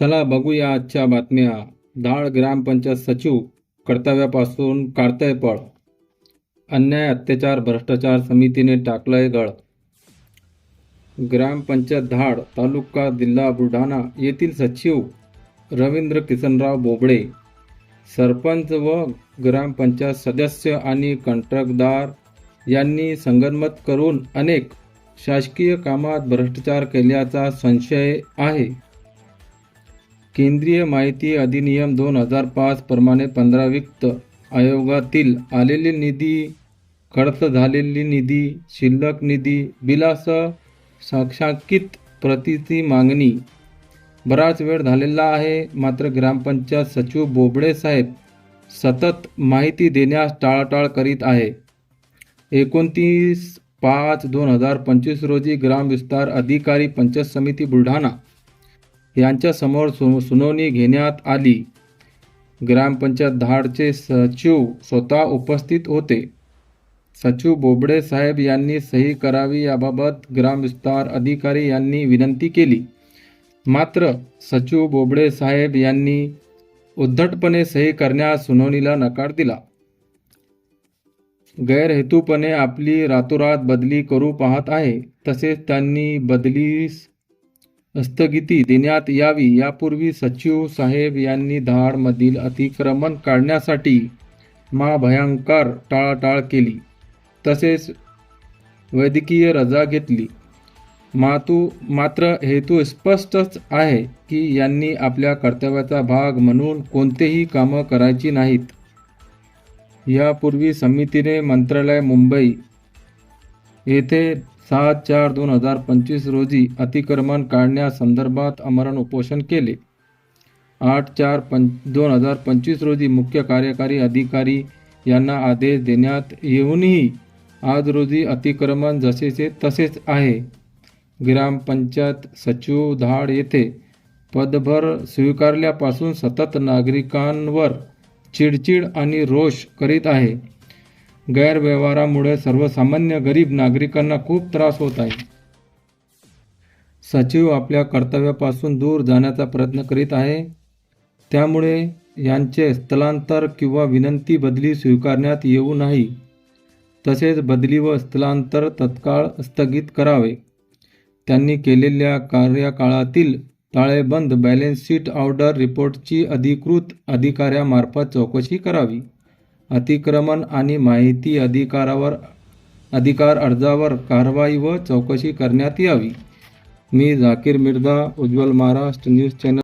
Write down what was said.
चला बघूया आजच्या बातम्या. धाड ग्रामपंचायत सचिव कर्तव्यापासून काढतंय पळ. अन्याय अत्याचार भ्रष्टाचार समितीने टाकलंय गळ. ग्रामपंचायत धाड तालुका जिल्हा बुलढाणा येथील सचिव रवींद्र किसनराव बोबडे. सरपंच व ग्रामपंचायत सदस्य आणि कंत्राटदार यांनी संगनमत करून अनेक शासकीय कामात भ्रष्टाचार केल्याचा संशय आहे. केंद्रीय माहिती अधिनियम दोन हजार पाच प्रमाणे पंधरा वित्त आयोगातील आलेली निधी खर्च झालेली निधी शिल्लक निधी बिलास साक्षांकित प्रतीची मागणी. बराच वेळ झालेला आहे मात्र ग्रामपंचायत सचिव बोबडे साहेब सतत माहिती देण्यास टाळाटाळ करीत आहे. एकोणतीस पाच दोन हजार पंचवीस रोजी ग्राम विस्तार अधिकारी पंचायत समिती बुलढाणा यांच्यासमोर सु सुनावणी घेण्यात आली. ग्रामपंचायत धाडचे सचिव स्वतः उपस्थित होते. सचिव बोबडे साहेब यांनी सही करावी याबाबत ग्रामविस्तार अधिकारी यांनी विनंती केली. मात्र सचिव बोबडे साहेब यांनी उद्धटपणे सही करण्यास सुनावणीला नकार दिला. गैरहेतूपणे आपली रातोरात बदली करू पाहत आहे. तसेच त्यांनी बदलीस स्थगिती देण्यात यावी. यापूर्वी सचिव साहेब यांनी धाडमधील अतिक्रमण काढण्यासाठी महाभयंकर टाळाटाळ केली. तसेच वैद्यकीय रजा घेतली. मातू मात्र हेतू स्पष्टच आहे की यांनी आपल्या कर्तव्याचा भाग म्हणून कोणतेही कामं करायची नाहीत. यापूर्वी समितीने मंत्रालय मुंबई येथे सात चार दोन हजार पंचवीस रोजी अतिक्रमण काढण्यासंदर्भात आमरण उपोषण केले. आठ चार पं दोन हजार पंचवीस रोजी मुख्य कार्यकारी अधिकारी यांना आदेश देण्यात येऊनही आज रोजी अतिक्रमण जसेचे तसेच आहे. ग्रामपंचायत सचिव धाड येथे पदभर स्वीकारल्यापासून सतत नागरिकांवर चिडचिड आणि रोष करीत आहे. गैरव्यवहारामुळे सर्वसामान्य गरीब नागरिकांना खूप त्रास होत आहे. सचिव आपल्या कर्तव्यापासून दूर जाण्याचा प्रयत्न करीत आहे. त्यामुळे यांचे स्थलांतर किंवा विनंती बदली स्वीकारण्यात येऊ नाही. तसेच बदली व स्थलांतर तत्काळ स्थगित करावे. त्यांनी केलेल्या कार्यकाळातील ताळेबंद बॅलेन्स शीट ऑर्डर रिपोर्टची अधिकृत अधिकाऱ्यामार्फत चौकशी करावी. अतिक्रमण आणि माहिती अधिकारावर अधिकार अर्जावर कारवाई व चौकशी करण्यात यावी. मी झाकीर मिर्झा उज्ज्वल महाराष्ट्र न्यूज चॅनल